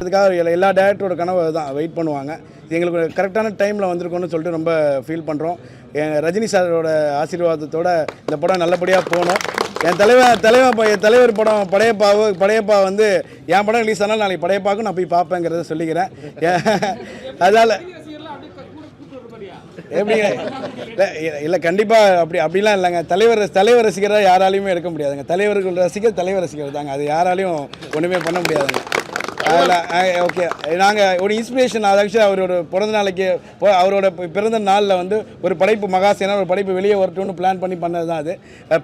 அதுக்காக எல்லா- எல்லா டேரக்டரோட கனவு தான் வெயிட் பண்ணுவாங்க. எங்களுக்கு கரெக்டான டைமில் வந்திருக்கோன்னு சொல்லிட்டு ரொம்ப ஃபீல் பண்ணுறோம் என் ரஜினி சாரோட ஆசீர்வாதத்தோட இந்த படம் நல்லபடியாக போகணும். என் தலைவர் தலைவர் என் தலைவர் படம் படையப்பாவு படையப்பா வந்து என் படம் ரிலீஸ் ஆனாலும் நாளைக்கு படையப்பாவுக்கும் நான் போய் பார்ப்பேங்கிறத சொல்லிக்கிறேன். அதனால் எப்படிங்க இல்லை இல்லை கண்டிப்பாக அப்படி அப்படிலாம் இல்லைங்க. தலைவர் தலைவர் ரசிகராக யாராலையுமே எடுக்க முடியாதுங்க. தலைவர்கள் ரசிகர் தலைவர் ரசிகர் தாங்க. அது யாராலையும் ஒன்றுமே பண்ண முடியாதுங்க. அதில் ஓகே நாங்கள் ஒரு இன்ஸ்பிரேஷன் அது ஆக்சுவலி அவரோட பிறந்த நாளைக்கு அவரோட பிறந்த நாளில் வந்து ஒரு படைப்பு மகாசேனா ஒரு படைப்பு வெளியே வரட்டும்னு பிளான் பண்ணி பண்ணது தான் அது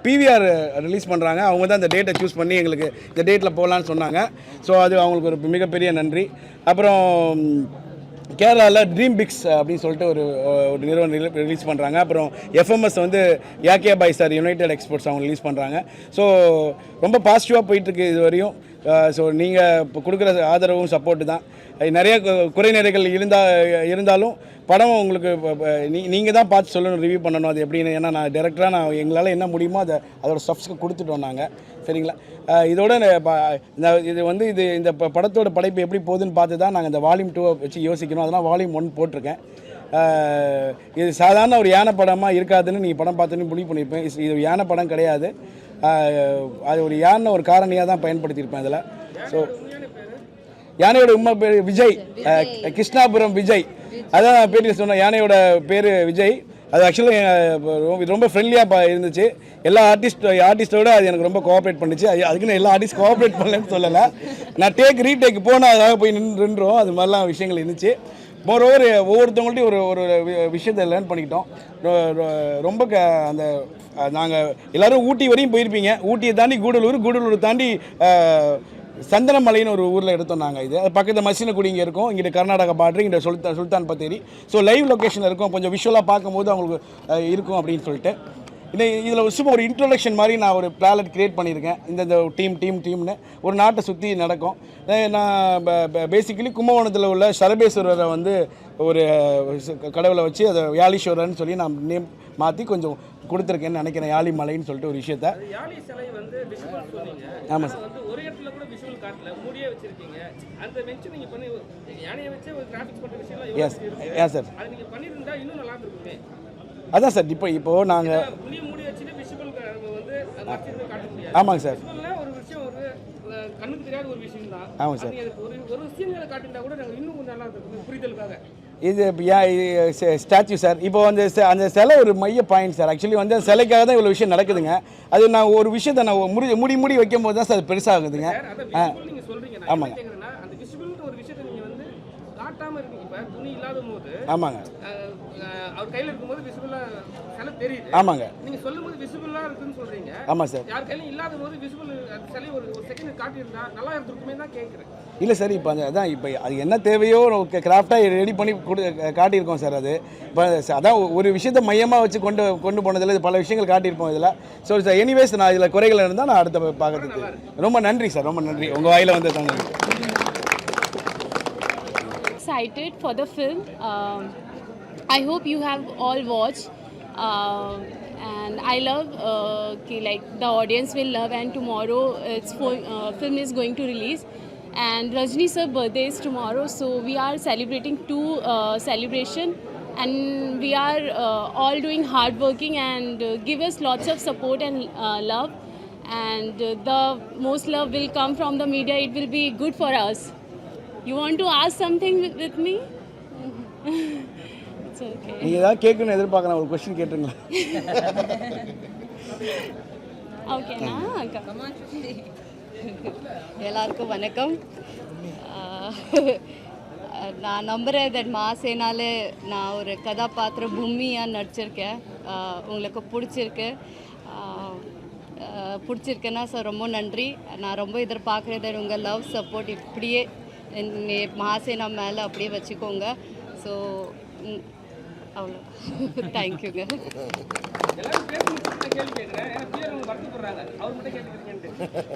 பிவிஆர் ரிலீஸ் பண்ணுறாங்க அவங்க தான் அந்த டேட்டை சூஸ் பண்ணி எங்களுக்கு இந்த டேட்டில் போகலான்னு சொன்னாங்க. ஸோ அது அவங்களுக்கு ஒரு மிகப்பெரிய நன்றி. அப்புறம் கேரளாவில் ட்ரீம் பிக்ஸ் அப்படின்னு சொல்லிட்டு ஒரு ஒரு நிறுவனம் ரிலீஸ் பண்ணுறாங்க அப்புறம் எஃப்எம்எஸ் வந்து யாக்கே பாய் சார் யுனைடெட் எக்ஸ்போர்ட்ஸ் அவங்க ரிலீஸ் பண்ணுறாங்க ஸோ ரொம்ப பாசிட்டிவாக போயிட்டுருக்கு இது வரையும். ஸோ நீங்கள் இப்போ கொடுக்குற ஆதரவும் சப்போர்ட்டு தான். நிறைய குறைநிறைகள் இருந்தால் இருந்தாலும் படம் உங்களுக்கு நீ நீங்கள் தான் பார்த்து சொல்லணும் ரிவ்யூ பண்ணணும் அது எப்படின்னு. ஏன்னா நான் டேரக்டராக நான் எங்களால் என்ன முடியுமோ அதை அதோட ஸ்டப்ஸ்க்கு கொடுத்துட்டோம் நாங்கள் சரிங்களா? இதோட இந்த இது வந்து இது இந்த படத்தோட படைப்பு எப்படி போகுதுன்னு பார்த்து தான் நாங்கள் இந்த வால்யூம் டூவை வச்சு யோசிக்கணும். அதனால் வால்யூம் ஒன் போட்டிருக்கேன். இது சாதாரண ஒரு யானை படமாக இருக்காதுன்னு நீங்கள் படம் பார்த்துன்னு முடிவு பண்ணியிருப்பேன். இது யானை படம் கிடையாது. அது ஒரு யானை ஒரு காரணியாக தான் பயன்படுத்தியிருப்பேன் இதில் ஸோ யானையோட உண்மை பேர் விஜய். கிருஷ்ணாபுரம் விஜய். அதான் நான் பேட்டியில் சொன்னேன் யானையோட பேர் விஜய். அது ஆக்சுவலாக ரொம்ப ஃப்ரெண்ட்லியாக இருந்துச்சு. எல்லா ஆர்டிஸ்ட் ஆர்டிஸ்ட்டோட அது எனக்கு ரொம்ப கோஆப்ரேட் பண்ணிச்சு. அதுக்குன்னு எல்லா ஆர்டிஸ்ட் கோஆப்ரேட் பண்ணலன்னு சொல்லலை. நான் டேக் ரீடேக் போனால் அதாக போய் நின்று நின்றோம் அது மாதிரிலாம் விஷயங்கள் இருந்துச்சு. மோரோவர் ஒவ்வொருத்தவங்கள்ட்டையும் ஒரு ஒரு விஷயத்தை லேர்ன் பண்ணிக்கிட்டோம். ரொம்ப க அந்த நாங்கள் எல்லாரும் ஊட்டி வரையும் போயிருப்பீங்க. ஊட்டியை தாண்டி கூடலூர் கூடலூர் தாண்டி சந்தனமலைன்னு ஒரு ஊரில் எடுத்தோம் நாங்கள் இது. அது பக்கத்தில் மசினகுடி இங்கே இருக்கும். இங்கிட்ட கர்நாடகா பார்டர் இங்கே Sultan Sultan Bathery. So live location இருக்கும். கொஞ்சம் விஷுவலாக பார்க்கும்போது அவங்களுக்கு இருக்கும் அப்படின்னு சொல்லிட்டு. இந்த இதில் சும்மா ஒரு இன்ட்ரொடக்ஷன் மாதிரி நான் ஒரு பிளாலட் கிரியேட் பண்ணியிருக்கேன். இந்த இந்த டீம் டீம் டீம்னு ஒரு நாட்டை சுற்றி நடக்கும். நான் பேசிக்கலி கும்பகோணத்தில் உள்ள சரபேஸ்வரரை வந்து ஒரு கடவுளை வச்சு அதை வியாழீஸ்வரர்னு சொல்லி நான் நேம் மாற்றி கொஞ்சம் கொடுத்துருக்கேன்னு நினைக்கிறேன் யாழி மலைன்னு சொல்லிட்டு ஒரு விஷயத்த. ஆமாம் வந்து ஒரு இடத்துல கூட விஷுவல் காட்டல மூடியே வச்சிருக்கீங்க. அந்த மென்ஷன் நீங்க பண்ணி யானையை வச்சே ஒரு கிராஃபிக்ஸ் பண்ற விஷயம்லாம் எஸ் ஏன் சார் அது நீங்க பண்ணியிருந்தா இன்னும் நல்லா இருந்திருக்குமே? அதான் சார் இப்போ இப்போது நாங்கள் ஆமாங்க சார். ஒரு விஷயம் ஒரு கண்ணுக்கு தெரியாத ஒரு விஷயம் தான் ஆமாம் சார் ஒரு ஒரு சீன்களை காட்டியிருந்தா கூட நாங்க இன்னும் கொஞ்சம் நல்லா இருந்திருக்கும் புரிதலுக்காக. இது ஸ்டாச்சு சார் இப்போ அந்த அந்த சிலை ஒரு மைய பாயிண்ட் சார் ஆக்சுவலி வந்து அந்த சிலைக்காக தான் இவ்வளோ விஷயம் நடக்குதுங்க. அது நான் ஒரு விஷயத்தை நான் முடி முடி முடி வைக்கும் போது தான் சார் அது பெருசாகுதுங்க. ஆமாங்க. இல்லாத போது ஆமாங்க அவர் கையில இருக்கும்போது விசிபிளா சிலை தெரியுது. ஆமாங்க. நீங்க சொல்லும்போது விசிபிளா இருக்குன்னு சொல்றீங்க. ஆமாம் சார். யார் கையிலும் இல்லாத போது விசிபிள் சிலை ஒரு ஒரு செகண்ட் காட்டியிருந்தா நல்லா இருந்திருக்குமே தான் கேட்குறேன் இல்லை சார் இப்போ அதான் இப்போ அது என்ன தேவையோ கிராஃப்டாக ரெடி பண்ணி கொடு காட்டியிருக்கோம் சார் அது. இப்போ அதான் ஒரு விஷயத்தை மையமாக வச்சு கொண்டு கொண்டு போனதில் பல விஷயங்கள் காட்டியிருப்போம் இதில். ஸோ சார் எனிவேஸ் நான் இதில் குறைகள் இருந்தால் நான் அடுத்த பார்க்கறதுக்கு ரொம்ப நன்றி சார் ரொம்ப நன்றி. உங்கள் வாயில் வந்து தாங்க excited for the film. Um, I hope you have all watched. Um and I love uh, ki, like the audience will love. And tomorrow, its uh, film is going to release. And Rajni sir birthday is tomorrow, so we are celebrating two uh, celebration. And we are uh, all doing hard working and uh, give us lots of support and uh, love. And uh, the most love will come from the media. It will be good for us. You want to ask something with, with me? it's okay. நீங்கள் ஏதாவது கேட்கணும்னு எதிர்பார்க்குறேன். ஒரு question கேட்டுருங்களேன் Okay, na? எல்லாருக்கும் வணக்கம். நான் நம்புகிறேன் that மாசேனாலே நான் ஒரு கதாபாத்திரம் பூமியாக நடிச்சிருக்கேன். உங்களுக்கு பிடிச்சிருக்கு. பிடிச்சிருக்குன்னா சார் ரொம்ப நன்றி. நான் ரொம்ப எதிர்பார்க்குறது உங்கள் லவ் சப்போர்ட் இப்படியே மாசேனா மேலே அப்படியே வச்சுக்கோங்க. ஸோ அவ்வளோ தேங்க்யூங்க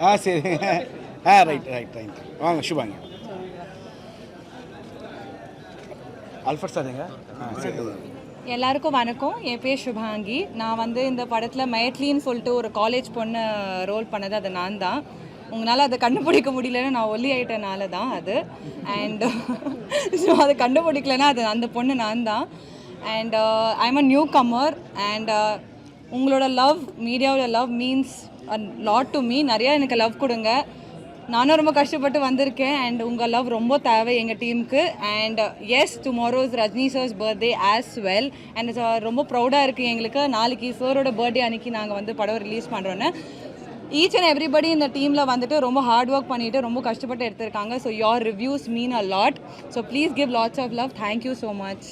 ஆ சரி. ஆ ரைட் ரைட் ரைட் வாங்க சுபாங்க. அல்ஃபர் சார் எங்க? ஆ சரி. எல்லாருக்கும் வணக்கம். என் பேர் சுபாங்கி. நான் வந்து இந்த படத்தில் மைட்லின்னு சொல்லிட்டு ஒரு காலேஜ் பொண்ணு ரோல் பண்ணது அது நான் தான் உங்களால் அதை கண்டுபிடிக்க முடியலன்னு நான் ஒல்லி ஆயிட்டனால தான் அது. அண்ட் ஸோ அதை கண்டுபிடிக்கலன்னா அது அந்த பொண்ணு நான் தான். And I'm a newcomer and உங்களோட love மீடியாவோட love means lot to me நிறையா எனக்கு லவ் கொடுங்க. நானும் ரொம்ப கஷ்டப்பட்டு வந்திருக்கேன். அண்ட் உங்கள் லவ் ரொம்ப தேவை எங்கள் டீமுக்கு and yes tomorrow is Rajini sir's birthday as well and ரொம்ப ப்ரௌடாக இருக்குது எங்களுக்கு. நாளைக்கு சாரோட பர்த்டே அன்னைக்கு நாங்கள் வந்து படம் ரிலீஸ் பண்ணுறோன்னு ஈச் அண்ட் எவ்ரிபடி இந்த டீமில் வந்துட்டு ரொம்ப ஹார்ட் ஒர்க் பண்ணிட்டு ரொம்ப கஷ்டப்பட்டு எடுத்திருக்காங்க. So your reviews mean a lot so please give lots of love thank you so much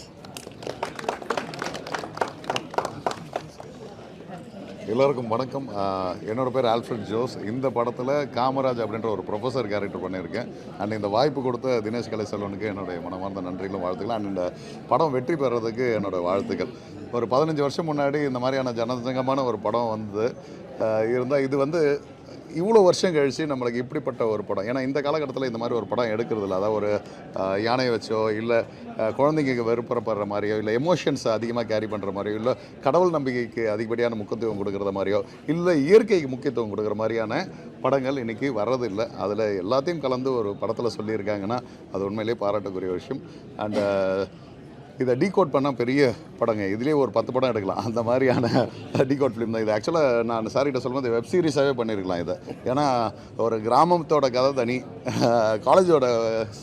எல்லோருக்கும் வணக்கம். என்னோடய பேர் ஆல்ஃப்ரட் ஜோஸ். இந்த படத்தில் காமராஜ் அப்படின்ற ஒரு ப்ரொஃபஸர் கேரக்டர் பண்ணியிருக்கேன். அண்ட் இந்த வாய்ப்பு கொடுத்த தினேஷ் கலைசெல்வனுக்கு என்னுடைய மனமார்ந்த நன்றிகளும் வாழ்த்துக்கள் அண்ட் இந்த படம் வெற்றி பெறதுக்கு என்னோடய வாழ்த்துக்கள். ஒரு பதினஞ்சு வருஷம் முன்னாடி இந்த மாதிரியான ஜனசங்கமான ஒரு படம் வந்து இருந்தால் இது வந்து இவ்வளோ வருஷம் கழித்து நம்மளுக்கு இப்படிப்பட்ட ஒரு படம். ஏன்னா இந்த காலகட்டத்தில் இந்த மாதிரி ஒரு படம் எடுக்கிறது இல்லை அதாவது ஒரு யானையை வச்சோ இல்லை குழந்தைங்க வெறுப்புறப்படுற மாதிரியோ இல்லை எமோஷன்ஸ் அதிகமாக கேரி பண்ணுற மாதிரியோ இல்லை கடவுள் நம்பிக்கைக்கு அதிகப்படியான முக்கியத்துவம் கொடுக்குற மாதிரியோ இல்லை இயற்கைக்கு முக்கியத்துவம் கொடுக்குற மாதிரியான படங்கள் இன்றைக்கி வர்றதில்லை. அதில் எல்லாத்தையும் கலந்து ஒரு படத்தில் சொல்லியிருக்காங்கன்னா அது உண்மையிலேயே பாராட்டக்கூடிய விஷயம். அண்டு இதை டீகோட் பண்ணால் பெரிய படங்க. இதுலேயே ஒரு பத்து படம் எடுக்கலாம். அந்த மாதிரியான டீகோட் ஃபிலிம் தான் இது. ஆக்சுவலாக நான் சாரிகிட்ட சொல்லும்போது வெப் சீரிஸாகவே பண்ணியிருக்கலாம் இதை. ஏன்னா ஒரு கிராமத்தோட கதை தனி காலேஜோட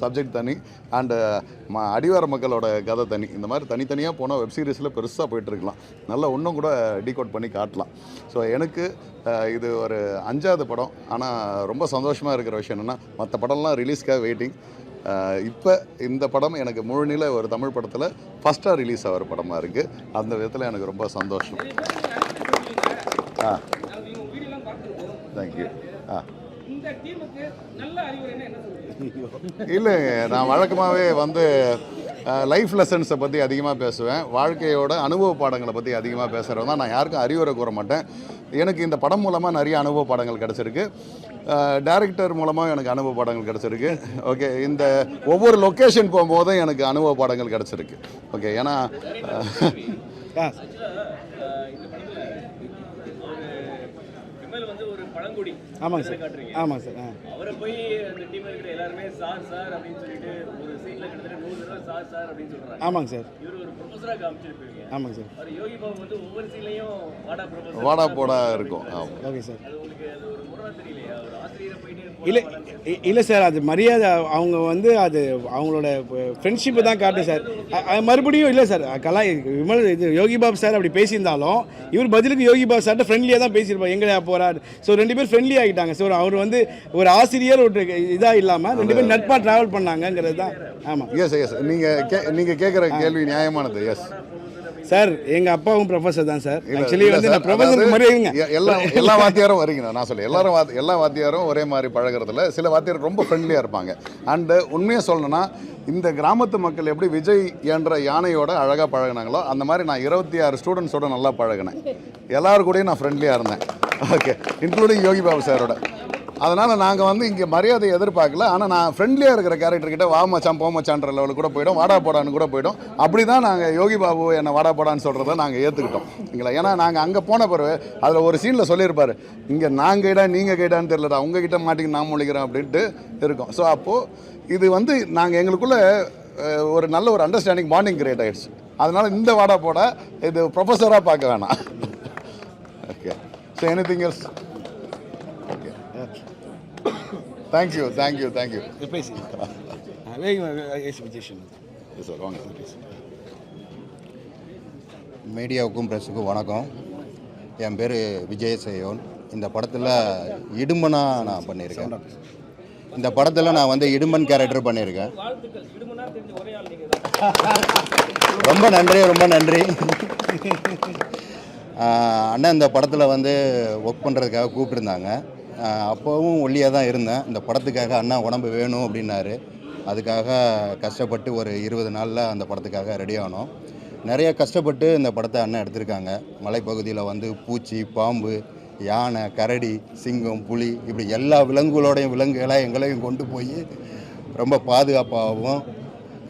சப்ஜெக்ட் தனி அண்டு ம அடிவார மக்களோட கதை தனி. இந்த மாதிரி தனித்தனியாக போனால் வெப் சீரிஸில் பெருசாக போயிட்டுருக்கலாம் நல்லா இன்னும் கூட டீகோட் பண்ணி காட்டலாம். ஸோ எனக்கு இது ஒரு அஞ்சாவது படம். ஆனால் ரொம்ப சந்தோஷமாக இருக்கிற விஷயம் என்னென்னா மற்ற படம்லாம் ரிலீஸ்க்காக வெயிட்டிங் இப்போ இந்த படம் எனக்கு முழுநில ஒரு தமிழ் படத்தில் ஃபஸ்ட்டாக ரிலீஸ் ஆகிற படமாக இருக்குது அந்த விதத்தில் எனக்கு ரொம்ப சந்தோஷம். ஆ. தேங்க்யூ ஆ. இல்லைங்க நான் வழக்கமாகவே வந்து லைஃப் லெசன்ஸை பற்றி அதிகமாக பேசுவேன். வாழ்க்கையோட அனுபவ பாடங்களை பற்றி அதிகமாக பேசுகிறவங்க தான். நான் யாருக்கும் அறிவுரை கூற மாட்டேன். எனக்கு இந்த படம் மூலமாக நிறைய அனுபவ பாடங்கள் கிடச்சிருக்கு. டேரக்டர் மூலமாக எனக்கு அனுபவ பாடங்கள் கிடச்சிருக்கு. ஓகே இந்த ஒவ்வொரு லொக்கேஷன் போகும்போதும் எனக்கு அனுபவ பாடங்கள் கிடச்சிருக்கு. ஓகே ஏன்னா பழங்குடி ஆமாங்க சார். ஆமாங்க சார். ஆ. அவரை போய் அந்த டீம்ல இருக்கிற எல்லாருமே சார் சார் அப்படின்னு சொல்லிட்டு ஒரு ஆமாங்க சார். ஆமாங்க சார். அவர் யோகி பாபு வந்து ஒவ்வொரு சீட்லயும் வாடா போடா இருக்கும். ஆமாம் ஓகே சார். இல்லை இல்லை சார் அது மரியாதை அவங்க வந்து அது அவங்களோட ஃப்ரெண்ட்ஷிப்பு தான் காட்டும் சார். அது மறுபடியும் இல்லை சார் கலா விமல் இது யோகி பாபு சார் அப்படி பேசியிருந்தாலும் இவர் பதிலுக்கு யோகி பாபு சார்ட்ட ஃப்ரெண்ட்லியாக தான் பேசியிருப்பார். எங்கடையா போகிறார் ஸோ ரெண்டு பேர் ஃப்ரெண்ட்லி ஆகிட்டாங்க. ஸோ அவர் வந்து ஒரு ஆசிரியர் ஒரு இதாக இல்லாமல் ரெண்டு பேரும் நட்பாக ட்ராவல் பண்ணாங்கங்கிறது தான். ஆமாம் எஸ் எஸ் நீங்கள் கே நீங்கள் கேட்குற கேள்வி நியாயமானது. எஸ் சார் எங்கள் அப்பாவும் ப்ரொஃபஸர் தான் சார். ஆக்சுவலி வந்து நான் மரியாதைங்க எ- எல்லா எல்லா வாத்தியாரும் வரீங்க நான் சொல்ல எல்லாரும் வாத்- எல்லா வாத்தியாரும் ஒரே மாதிரி பழகுறதுல சில வாத்தியார் ரொம்ப ஃப்ரெண்ட்லியாக இருப்பாங்க. அண்டு உண்மையாக சொல்லணும்னா இந்த கிராமத்து மக்கள் எப்படி விஜய் என்ற யானையோட அழகாக பழகுனாங்களோ அந்த மாதிரி நான் இருபத்தி ஆறு ஸ்டூடெண்ட்ஸோட நல்லா பழகினேன். எல்லாரு கூடயும் நான் ஃப்ரெண்ட்லியாக இருந்தேன். ஓகே இன்க்ளூடிங் யோகி பாபு சாரோட. அதனால் நாங்கள் வந்து இங்கே மரியாதை எதிர்பார்க்கல. ஆனால் நான் ஃப்ரெண்ட்லியாக இருக்கிற கேரக்டர் கிட்ட வா மச்சான் போ மச்சான்ற லெவலுக்கு கூட போயிடும். வாடா போடான்னு கூட போயிடும். அப்படி தான் நாங்கள் யோகி பாபு என்னை வாடா போடான்னு சொல்கிறத நாங்கள் ஏற்றுக்கிட்டோம் எங்களை ஏன்னா நாங்கள் அங்கே போன பிறகு அதில் ஒரு சீனில் சொல்லியிருப்பார். இங்கே நான் கைடா நீங்கள் கைடான்னு தெரியலடா. உங்ககிட்ட மாட்டிங்க நான் முழிக்கிறேன் அப்படின்ட்டு இருக்கோம். ஸோ அப்போது இது வந்து நாங்கள் எங்களுக்குள்ளே ஒரு நல்ல ஒரு அண்டர்ஸ்டாண்டிங் பாண்டிங் கிரியேட் ஆகிடுச்சு அதனால் இந்த வாடா போட இது ப்ரொஃபஸராக பார்க்க வேணாம். Okay so anything else thank you thank you thank you பேசி வேக விஜய் சார் வாங்க மீடியாவுக்கும் ப்ரெஸ்ஸுக்கும் வணக்கம். என் பேர் விஜய் சேயோன். இந்த படத்தில் இடும்பனா நான் பண்ணியிருக்கேன் இந்த படத்தில் நான் வந்து இடும்பன் கேரக்டர் பண்ணியிருக்கேன் வாழ்த்துக்கள் விடுமுனா தெரிஞ்ச ஒரே ஆள் நீங்க தான் ரொம்ப நன்றி ரொம்ப நன்றி. அண்ணன் இந்த படத்தில் வந்து ஒர்க் பண்ணுறதுக்காக கூப்பிட்டுருந்தாங்க. அப்போவும் ஒல்லியாக தான் இருந்தேன். இந்த படத்துக்காக அண்ணா உடம்பு வேணும் அப்படின்னாரு. அதுக்காக கஷ்டப்பட்டு ஒரு இருபது நாளில் அந்த படத்துக்காக ரெடி ஆனோம். நிறைய கஷ்டப்பட்டு இந்த படத்தை அண்ணன் எடுத்திருக்காங்க. மலைப்பகுதியில் வந்து பூச்சி பாம்பு யானை கரடி சிங்கம் புலி இப்படி எல்லா விலங்குகளோடையும் விலங்குகளை எங்களையும் கொண்டு போய் ரொம்ப பாதுகாப்பாகவும்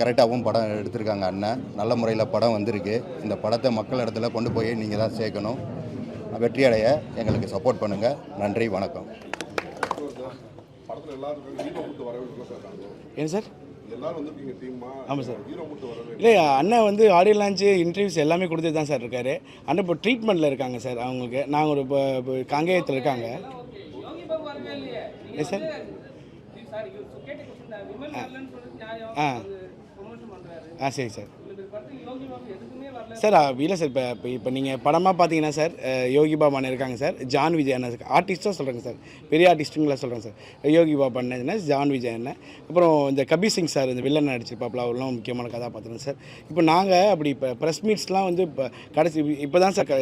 கரெக்டாகவும் படம் எடுத்திருக்காங்க அண்ணன் நல்ல முறையில் படம் வந்திருக்கு. இந்த படத்தை மக்கள் இடத்துல கொண்டு போய் நீங்கள் தான் சேர்க்கணும். வெற்றி அடைய எங்களுக்கு சப்போர்ட் பண்ணுங்கள் நன்றி வணக்கம். இல்லை சார்? நாங்க ஏன் சார் எல்லாரும் வந்திருக்கீங்க டீமா ஆமாம் சார் இல்லை. அண்ணன் வந்து ஆடியோ லான்ச்சு இன்டர்வியூஸ் எல்லாமே கொடுத்துட்டு தான் சார் இருக்காரு. அண்ணன் இப்போ ட்ரீட்மெண்ட்டில் இருக்காங்க சார் அவங்களுக்கு. நாங்கள் ஒரு இப்போ காங்கேயத்தில் இருக்காங்க. எஸ் சார் ஆ. ப்ரொமோஷன் பண்றாரு. ஆ சரி சார். சார் இல்லை சார் இப்போ இப்போ இப்போ நீங்கள் படமாக பார்த்தீங்கன்னா சார் யோகி பாபா அண்ணன் இருக்காங்க சார் ஜான் விஜய் அண்ணன் ஆர்டிஸ்ட்டாக சொல்கிறேங்க சார் பெரிய ஆர்டிஸ்ட்டுங்களா சொல்கிறேன் சார் யோகி பாபா அண்ணன் ஜான் விஜய் அண்ணன் அப்புறம் இந்த கபீர் சிங் சார் இந்த வில்லன் நடிச்சிருப்பாப்புல அவர்லாம் முக்கியமான கதாபாத்திரம் சார் இப்போ நாங்கள் அப்படி இப்போ ப்ரெஸ் மீட்ஸ்லாம் வந்து இப்போ கடைசி இப்போ தான் சார்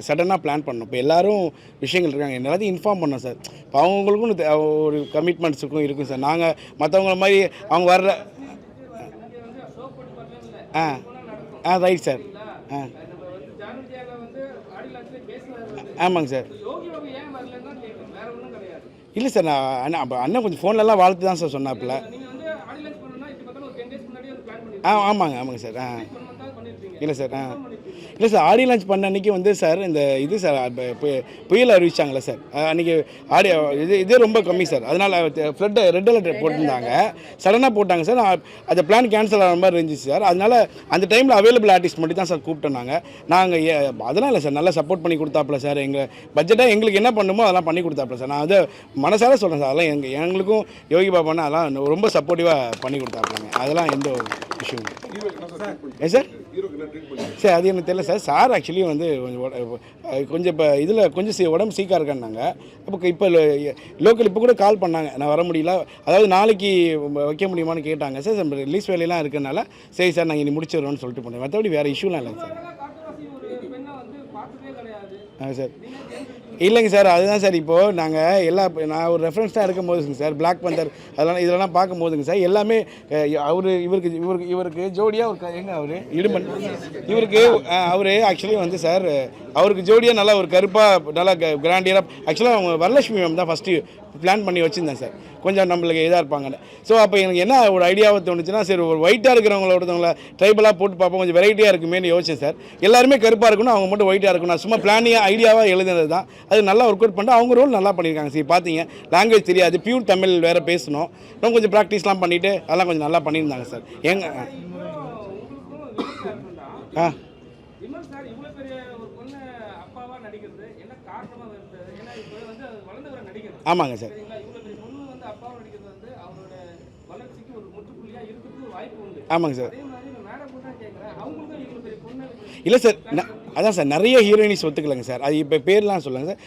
சடனாக பிளான் பண்ணோம் இப்போ எல்லோரும் விஷயங்கள் இருக்காங்க எல்லாத்தையும் இன்ஃபார்ம் பண்ணோம் சார் இப்போ அவங்களுக்கும் ஒரு கமிட்மெண்ட்ஸுக்கும் இருக்கும் சார் நாங்கள் மற்றவங்கள மாதிரி அவங்க வர்ற ஆ ஆ ரைட் சார் ஆமாங்க சார். இல்லை சார் நான் அண்ணா அப்போ அண்ணன் கொஞ்சம் ஃபோன்லலாம் வாழ்த்து தான் சார் சொன்னாப்புல. ஆ ஆமாங்க ஆமாங்க சார் ஆ. இல்லை சார் ஆ. இல்லை சார் ஆடியோ லான்ச் பண்ண அன்றைக்கி வந்து சார் இந்த இது சார் புயல் அறிவிச்சாங்களே சார் அன்றைக்கி ஆடியோ இது இதே ரொம்ப கம்மி சார் அதனால் ஃப்ளட் ரெட் அலர்ட் போட்டிருந்தாங்க. சடனாக போட்டாங்க சார் அந்த பிளான் கேன்சல் ஆகிற மாதிரி இருந்துச்சு சார் அதனால் அந்த டைமில் அவைலபிள் ஆர்டிஸ்ட் மட்டும் தான் சார் கூப்பிட்டோம் நாங்கள் நாங்கள் அதெல்லாம் இல்லை சார் நல்லா சப்போர்ட் பண்ணி கொடுத்தாப்புல சார் எங்கள் பட்ஜெட்டாக எங்களுக்கு என்ன பண்ணுமோ அதெல்லாம் பண்ணி கொடுத்தாப்புல சார் நான் அதை மனசார சொல்கிறேன் சார் அதெல்லாம் எங்கள் எங்களுக்கும் யோகி பாபானா அதெல்லாம் ரொம்ப சப்போர்ட்டிவாக பண்ணி கொடுத்தாப்புலங்க அதெல்லாம் எந்த ஒரு விஷயம். இல்லை. ஏன் சார்? சார் அது எனக்கு தெரியல சார். சார் ஆக்சுவலி வந்து கொஞ்சம் கொஞ்சம் இப்போ இதில் கொஞ்சம் சி- உடம்பு சீக்காக இருக்கான்னாங்க. அப்போ இப்போ லோக்கல் இப்போ கூட கால் பண்ணாங்க. நான் வர முடியல. அதாவது நாளைக்கு வைக்க முடியுமான்னு கேட்டாங்க சார். ரிலீஸ் வேலையெல்லாம் இருக்கனால சரி சார் நாங்கள் இனி முடிச்சிடுறோம்னு சொல்லிட்டு போனேன். மற்றபடி வேறு இஷ்யூலாம் இல்லைங்க சார். ஆ சார். இல்லைங்க சார் அதுதான் சார். இப்போது நாங்கள் எல்லா நான் ஒரு ரெஃபரன்ஸாக இருக்கும் போதுங்க சார் பிளாக் பந்தர் அதெல்லாம் இதெல்லாம் பார்க்கும் போதுங்க சார் எல்லாமே அவர் இவருக்கு இவருக்கு இவருக்கு ஜோடியாக ஒரு எங்க அவர்? இடுமன். இவருக்கு அவர் ஆக்சுவலி வந்து சார் அவருக்கு ஜோடியாக நல்லா ஒரு கருப்பாக நல்லா கிராண்டியராக ஆக்சுவலாக அவங்க வரலட்சுமி மேம் தான் ஃபஸ்ட்டு பிளான் பண்ணி வச்சுருந்தேன் சார். கொஞ்சம் நம்மளுக்கு இதாக இருப்பாங்கன்னு. ஸோ அப்போ எனக்கு என்ன ஒரு ஐடியாவை தோணுச்சுன்னா சரி ஒரு ஒயிட்டாக இருக்கிறவங்கள ஒருத்தவங்கள ட்ரைபலாக போட்டு பார்ப்போம். கொஞ்சம் வெரைட்டியாக இருக்குமேனு யோசிச்சேன் சார். எல்லாருமே கருப்பாக இருக்கணும் அவங்க மட்டும் ஒயிட்டாக இருக்கணும். நான் சும்மா பிளானியாக ஐடியாவாக எழுதுனது தான். அது நல்லா ஒர்க் அவுட் பண்ணிட்டு அவங்க ரோல் நல்லா பண்ணியிருக்காங்க சரி. பார்த்தீங்க லாங்குவேஜ் தெரியாது. பியூர் தமிழ் வேறு பேசணும். இன்னும் கொஞ்சம் ப்ராக்டிஸ்லாம் பண்ணிவிட்டு அதெல்லாம் கொஞ்சம் நல்லா பண்ணியிருந்தாங்க சார். எங்க ஆ. விமல் சார் இவ்வளவு பெரிய ஒரு பொண்ணு அப்பாவா நடிக்கிறது என்ன காரணமா இருந்தது ஏன்னா இப்போ வந்து அது வளர்ந்து வர நடிகர் ஆமாங்க சார். இவ்வளவு பெரிய பொண்ணு வந்து அப்பாவா நடிக்கிறது வந்து அவரோட வளர்ச்சிக்கு ஒரு முற்றுப்புள்ளியா இருக்கிறதுக்கு வாய்ப்பு உண்டு. ஆமாங்க சார். இல்லை சார் அதான் சார் நிறைய ஹீரோயினிஸ் ஒத்துக்கலைங்க சார். அது இப்போ பேர்லாம் சொல்லுங்க சார்.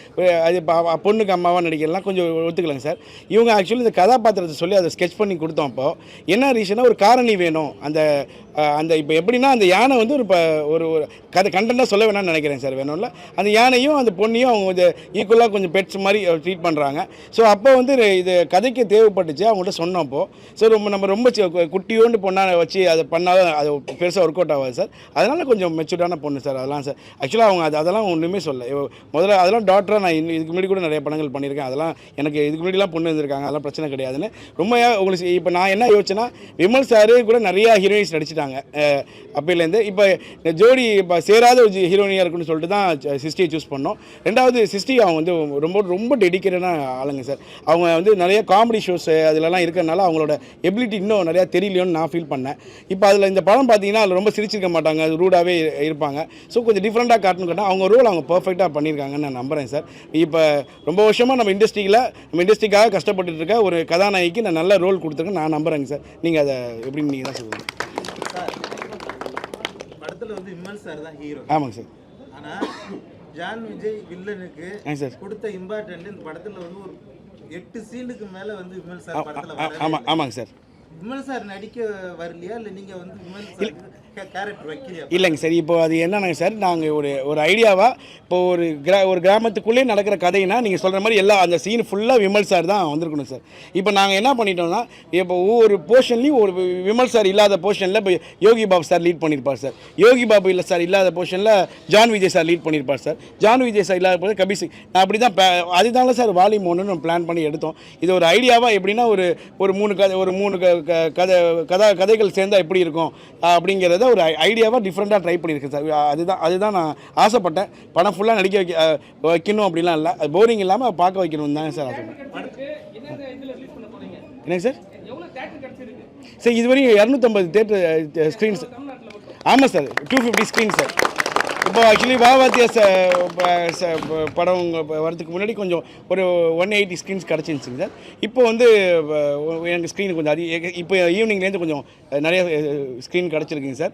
அது இப்போ பொண்ணுக்கு அம்மாவாக நடிக்கலாம் கொஞ்சம் ஒத்துக்கலைங்க சார். இவங்க ஆக்சுவலி இந்த கதாபாத்திரத்தை சொல்லி அதை ஸ்கெச் பண்ணி கொடுத்தோம் அப்போ என்ன ரீசனா ஒரு காரணி வேணும். அந்த அந்த இப்போ எப்படின்னா அந்த யானை வந்து ஒரு இப்போ ஒரு ஒரு கதை கண்டென்ட்டாக சொல்ல வேணாம்னு நினைக்கிறேன் சார் வேணும்ல. அந்த யானையும் அந்த பொண்ணையும் அவங்க கொஞ்சம் ஈக்குவலாக கொஞ்சம் பெட்ஸ் மாதிரி ட்ரீட் பண்ணுறாங்க ஸோ அப்போ வந்து இது கதைக்கு தேவைப்பட்டுச்சு அவங்கள்ட்ட சொன்னப்போ ஸோ ரொம்ப நம்ம ரொம்ப கு- குட்டியோண்டு பொண்ணாக வச்சு அதை பண்ணால் அது பெருசாக ஒர்க் அவுட் ஆகாது சார். அதனால் கொஞ்சம் மெச்சூர்டான பொண்ணு சார் அதெல்லாம் சார். ஆக்சுவலாக அவங்க அது அதெல்லாம் ஒன்றுமே சொல்ல முதல்ல அதெல்லாம் டாக்டராக நான் இன்னும் இதுக்கு முன்னாடி கூட நிறைய படங்கள் பண்ணியிருக்கேன். அதெல்லாம் எனக்கு இதுக்கு முன்னாடிலாம் பொண்ணு இருந்திருக்காங்க அதெல்லாம் பிரச்சனை கிடையாதுன்னு. ரொம்ப உங்களுக்கு இப்போ நான் என்ன யோசிச்சேன்னா விமல் சாரு கூட நிறையா ஹீரோயின்ஸ் நடிச்சிட்டாங்க. அஹ், அப்பையிலேருந்து இப்போ ஜோடி இப்போ சேராத ஒரு ஹீரோயினியாக இருக்குன்னு சொல்லிட்டு தான் சிஸ்டியை சூஸ் பண்ணோம். ரெண்டாவது சிஸ்டி அவங்க வந்து ரொம்ப ரொம்ப டெடிக்கேட்டடான ஆளுங்க சார். அவங்க வந்து நிறைய காமெடி ஷோஸ் அதிலலாம் இருக்கிறனால அவங்களோட எபிலிட்டி இன்னும் நிறையா தெரியலையோன்னு நான் ஃபீல் பண்ணேன். இப்போ அதில் இந்த படம் பார்த்தீங்கன்னா அதில் ரொம்ப சிரிச்சிருக்க மாட்டாங்க ரூடாகவே இருப்பாங்க. ஸோ கொஞ்சம் டிஃப்ரெண்ட்டாக காட்டணும் கேட்டால் அவங்க ரோல் அவங்க பர்ஃபெக்டாக பண்ணியிருக்காங்கன்னு நான் நம்புகிறேன் சார். இப்போ ரொம்ப வருஷமாக நம்ம இண்டஸ்ட்ரியில் நம்ம இண்டஸ்ட்ரிக்காக கஷ்டப்பட்டுட்டு இருக்க ஒரு கதாநாயகிக்கு நான் நல்ல ரோல் கொடுத்துருக்கேன் நான் நம்புகிறேங்க சார். நீங்கள் அதை எப்படின்னு நீங்கள் தான் சொல்லுங்கள் படத்துல வந்து விமல் சார் தான் ஹீரோ ஆமாங்க சார். ஆனா ஜான் விஜய் வில்லனுக்கு சார். கொடுத்த இம்பார்ட்டன்ட் இந்த படத்துல வந்து ஒரு எட்டு சீனுக்கு மேல வந்து விமல் சார் படத்துல ஆ- வரவே ஆமாம் இல்லை. ஆமாங்க சார். விமல் சார் நடிக்க வரலையா? இல்ல நீங்க வந்து விமல் சார் இல்லைங்க சார் இப்போ அது என்னன்னாங்க சார் நாங்கள் ஒரு ஒரு ஐடியாவாக இப்போ ஒரு கிரா ஒரு கிராமத்துக்குள்ளே நடக்கிற கதைனா நீங்கள் சொல்கிற மாதிரி எல்லா அந்த சீன் ஃபுல்லாக விமல் சார் தான் வந்திருக்கணும் சார். இப்போ நாங்கள் என்ன பண்ணிட்டோம்னா இப்போ ஒவ்வொரு போர்ஷன்லையும் ஒரு விமல் சார் இல்லாத போர்ஷனில் இப்போ யோகி பாபு சார் லீட் பண்ணியிருப்பார் சார். யோகி பாபு இல்லை சார் இல்லாத போர்ஷனில் ஜான் விஜய் சார் லீட் பண்ணியிருப்பார் சார். ஜான் விஜய் சார் இல்லாத போது கபீர் சிங் நான் அப்படி தான் அதுதான சார் வால்யூம் ஒன்று நம்ம பிளான் பண்ணி எடுத்தோம். இது ஒரு ஐடியாவாக எப்படின்னா ஒரு ஒரு மூணு கதை ஒரு மூணு க- க- கதை கதா கதைகள் சேர்ந்தால் எப்படி இருக்கும் அப்படிங்கிறது அப்படிங்கிறத ஒரு ஐடியாவாக டிஃப்ரெண்ட்டாக ட்ரை பண்ணியிருக்கேன் சார். அதுதான் அதுதான் நான் ஆசைப்பட்டேன். படம் ஃபுல்லாக நடிக்க வைக்க வைக்கணும் அப்படிலாம் இல்லை. அது போரிங் இல்லாமல் பார்க்க வைக்கணும் தாங்க சார் ஆசைப்பட்டேன். போறீங்க? என்னங்க சார்? சார் இதுவரையும் இரநூத்தம்பது தேட்டர் ஸ்க்ரீன்ஸ் ஆமாம் sir two fifty screen sir. இப்போ ஆக்சுவலி வாவாத்திய ச படம் வரதுக்கு முன்னாடி கொஞ்சம் ஒரு ஒன் எயிட்டி ஸ்க்ரீன்ஸ் கிடச்சிருந்துச்சுங்க சார். இப்போ வந்து எனக்கு ஸ்க்ரீன் கொஞ்சம் அதிக இப்போ ஈவினிங்லேருந்து கொஞ்சம் நிறைய ஸ்க்ரீன் கிடச்சிருக்குங்க சார்.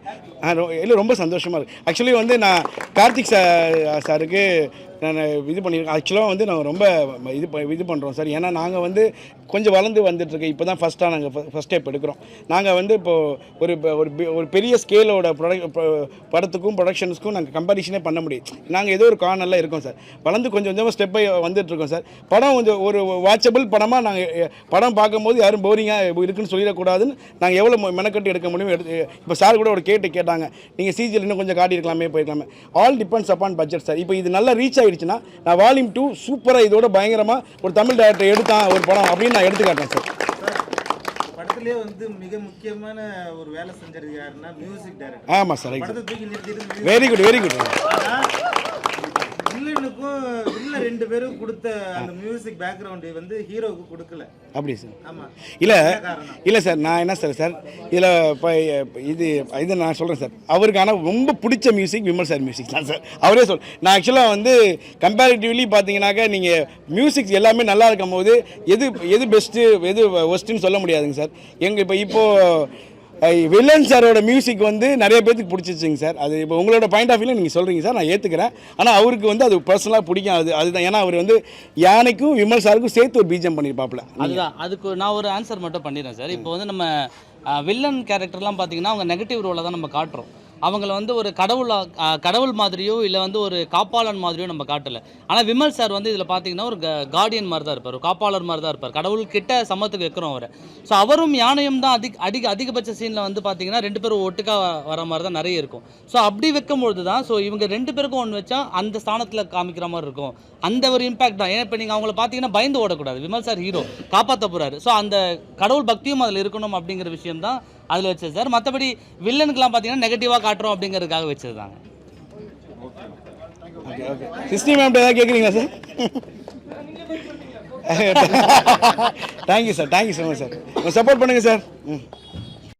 ரொ- இல்லை ரொம்ப சந்தோஷமாக இருக்குது ஆக்சுவலி வந்து நான் கார்த்திக் சார் சாருக்கு நான் இது பண்ணியிருக்கேன் ஆக்சுவலாக வந்து நாங்கள் ரொம்ப இது இது பண்ணுறோம் சார். ஏன்னா நாங்கள் வந்து கொஞ்சம் வளர்ந்து வந்துட்டுருக்கோம் இப்போ தான் ஃபஸ்ட்டாக நாங்கள் ஃபஸ்ட் ஸ்டெப் எடுக்கிறோம். நாங்கள் வந்து இப்போது ஒரு ஒரு பெ- ஒரு பெரிய ஸ்கேலோட ப்ரொடக் படத்துக்கும் ப்ரொடக்ஷன்ஸ்க்கும் நாங்கள் கம்பாரிஷனே பண்ண முடியும். நாங்கள் ஏதோ ஒரு கார்னரில் இருக்கோம் சார். வளர்ந்து கொஞ்சம் கொஞ்சமாக ஸ்டெப்பை வந்துட்டுருக்கோம் சார். படம் கொஞ்சம் ஒரு வாட்சபிள் படமாக நாங்கள் படம் பார்க்கும்போது யாரும் போரிங்காக இருக்குன்னு சொல்லிடக்கூடாதுன்னு நாங்கள் எவ்வளோ மெனக்கட்டு எடுக்க முடியும் எடுத்து இப்போ சார் கூட ஒரு கேட்டு கேட்டாங்க. நீங்கள் சிஜியில் இன்னும் கொஞ்சம் காட்டியிருக்கலாமே போயிருக்கலாமே. All depends upon budget sir. இப்போ இது நல்லா ரீச் ஆயிடுச்சுன்னா நான் வால்யூம் டூ சூப்பராக இதோட பயங்கரமாக ஒரு தமிழ் டேரக்டர் எடுத்தான் ஒரு படம் அப்படின்னு நான் எடுத்து காட்டேன் சார் படத்திலே வந்து மிக முக்கியமான ஒரு வேலை செஞ்சது யாருன்னா மியூசிக் டைரக்டர் ஆமாம் sir very good very good வில்லனுக்கும் வில்ல ரெண்டு பேரும் கொடுத்த அந்த மியூசிக் பேக்ரவுண்ட் வந்து ஹீரோவுக்கு கொடுக்கல. அப்படி சார்? ஆமா. இல்லை இல்லை சார் நான் என்ன சார் சார் இதில் இப்போ இது இது நான் சொல்கிறேன் சார். அவருக்கு ஆனால் ரொம்ப பிடிச்ச மியூசிக் விமல் சார் மியூசிக் தான் சார். அவரே சொல் நான் ஆக்சுவலாக வந்து கம்பேரிட்டிவ்லி பார்த்தீங்கன்னாக்கா நீங்கள் மியூசிக் எல்லாமே நல்லா இருக்கும் போது எது எது பெஸ்ட்டு எது ஒஸ்ட்டுன்னு சொல்ல முடியாதுங்க சார். எங்கள் இப்போ இப்போது வில்லன் சாரோட மியூசிக் வந்து நிறைய பேத்துக்கு பிடிச்சிச்சிங்க சார். அது இப்போ உங்களோட பாயிண்ட் ஆஃப் வியூவில் நீங்கள் சொல்கிறீங்க சார் நான் ஏற்றுக்கிறேன் ஆனால் அவருக்கு வந்து அது பர்சனலாக பிடிக்கும். அது அதுதான். ஏன்னா அவர் வந்து யானைக்கும் விமல் சாருக்கும் சேர்த்து ஒரு பீஜம் பண்ணியிருப்பாப்ல அதுதான். அதுக்கு நான் ஒரு ஆன்சர் மட்டும் பண்ணிடுறேன் சார். இப்போ வந்து நம்ம வில்லன் கேரக்டர்லாம் பார்த்தீங்கன்னா அவங்க நெகட்டிவ் ரோலை தான் நம்ம காட்டுறோம். அவங்கள வந்து ஒரு கடவுளாக கடவுள் மாதிரியோ இல்லை வந்து ஒரு காப்பாளன் மாதிரியோ நம்ம காட்டலை. ஆனால் விமல் சார் வந்து இதில் பார்த்தீங்கன்னா ஒரு கார்டியன் மாதிரி தான் இருப்பார். காப்பாளர் மாதிரி தான் இருப்பார். கடவுள் கிட்ட சமத்துக்கு வைக்கிறோம் அவரை. ஸோ அவரும் யானையும் தான் அதிக அதிக அதிகபட்ச சீனில் வந்து பார்த்தீங்கன்னா ரெண்டு பேரும் ஒட்டுக்கா வர மாதிரி தான் நிறைய இருக்கும். ஸோ அப்படி வைக்கும்பொழுது தான் ஸோ இவங்க ரெண்டு பேருக்கும் ஒன்று வச்சா அந்த ஸ்தானத்தில் காமிக்கிற மாதிரி இருக்கும். அந்த ஒரு இம்பாக்ட் தான். ஏன்னா இப்போ நீங்கள் அவங்கள பார்த்தீங்கன்னா பயந்து ஓடக்கூடாது. விமல் சார் ஹீரோ காப்பாற்ற போகிறாரு ஸோ அந்த கடவுள் பக்தியும் அதில் இருக்கணும் அப்படிங்கிற விஷயம் தான் அதில் வச்சது சார். மற்றபடி வில்லனுக்குலாம் பார்த்தீங்கன்னா நெகட்டிவாக காட்டுறோம் அப்படிங்கிறதுக்காக வச்சது தாங்க ஓகே ஓகே சிஸ்டி மேம்கிட்ட ஏதாவது கேட்குறீங்களா sir thank you sir thank you so much sir support பண்ணுங்கள் சார் ம்.